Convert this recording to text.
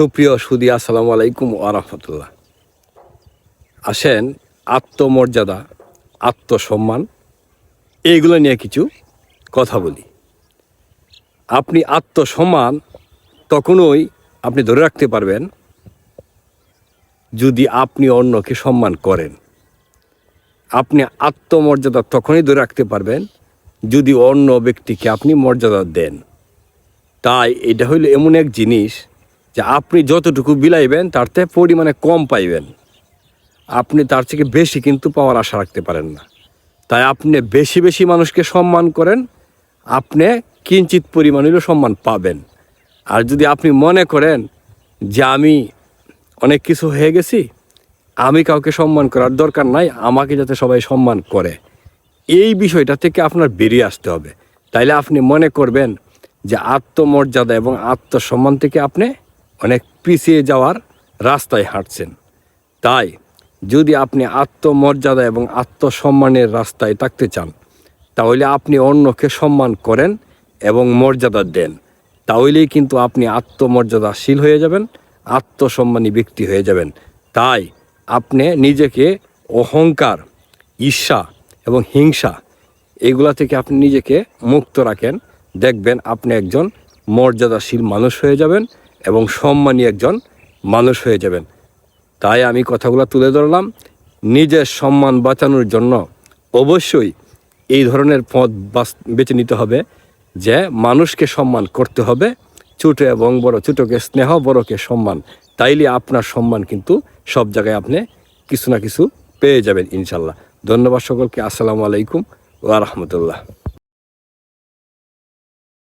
সুপ্রিয় সুদি, আসসালামু আলাইকুম আরহামতুল্লাহ আসেন, আত্মমর্যাদা, আত্মসম্মান এইগুলো নিয়ে কিছু কথা বলি। আপনি আত্মসম্মান তখনই আপনি ধরে রাখতে পারবেন যদি আপনি অন্যকে সম্মান করেন। আপনি আত্মমর্যাদা তখনই ধরে রাখতে পারবেন যদি অন্য ব্যক্তিকে আপনি মর্যাদা দেন। তাই এটা হইল এমন এক জিনিস যে আপনি যতটুকু বিলাইবেন, তার থেকে পরিমাণে কম পাইবেন। আপনি তার থেকে বেশি কিন্তু পাওয়ার আশা রাখতে পারেন না। তাই আপনি বেশি বেশি মানুষকে সম্মান করেন, আপনি কিঞ্চিত পরিমাণ হইলেও সম্মান পাবেন। আর যদি আপনি মনে করেন যে আমি অনেক কিছু হয়ে গেছি, আমি কাউকে সম্মান করার দরকার নাই, আমাকে যাতে সবাই সম্মান করে, এই বিষয়টা থেকে আপনার বেরিয়ে আসতে হবে। তাইলে আপনি মনে করবেন যে আত্মমর্যাদা এবং আত্মসম্মান থেকে আপনি অনেক পিছিয়ে যাওয়ার রাস্তায় হাঁটছেন। তাই যদি আপনি আত্মমর্যাদা এবং আত্মসম্মানের রাস্তায় থাকতে চান, তাহলে আপনি অন্যকে সম্মান করেন এবং মর্যাদা দেন। তাহলেই কিন্তু আপনি আত্মমর্যাদাশীল হয়ে যাবেন, আত্মসম্মানী ব্যক্তি হয়ে যাবেন। তাই আপনি নিজেকে অহংকার, ঈর্ষা এবং হিংসা এগুলা থেকে আপনি নিজেকে মুক্ত রাখেন। দেখবেন আপনি একজন মর্যাদাশীল মানুষ হয়ে যাবেন এবং সম্মানী একজন মানুষ হয়ে যাবেন। তাই আমি কথাগুলো তুলে ধরলাম। নিজের সম্মান বাঁচানোর জন্য অবশ্যই এই ধরনের পথ বেছে নিতে হবে যে মানুষকে সম্মান করতে হবে। ছোটো এবং বড়, ছোটোকে স্নেহ, বড়কে সম্মান। তাইলে আপনার সম্মান কিন্তু সব জায়গায় আপনি কিছু না কিছু পেয়ে যাবেন ইনশাল্লাহ। ধন্যবাদ সকলকে। আসসালামু আলাইকুম ওয়া রাহমাতুল্লাহ।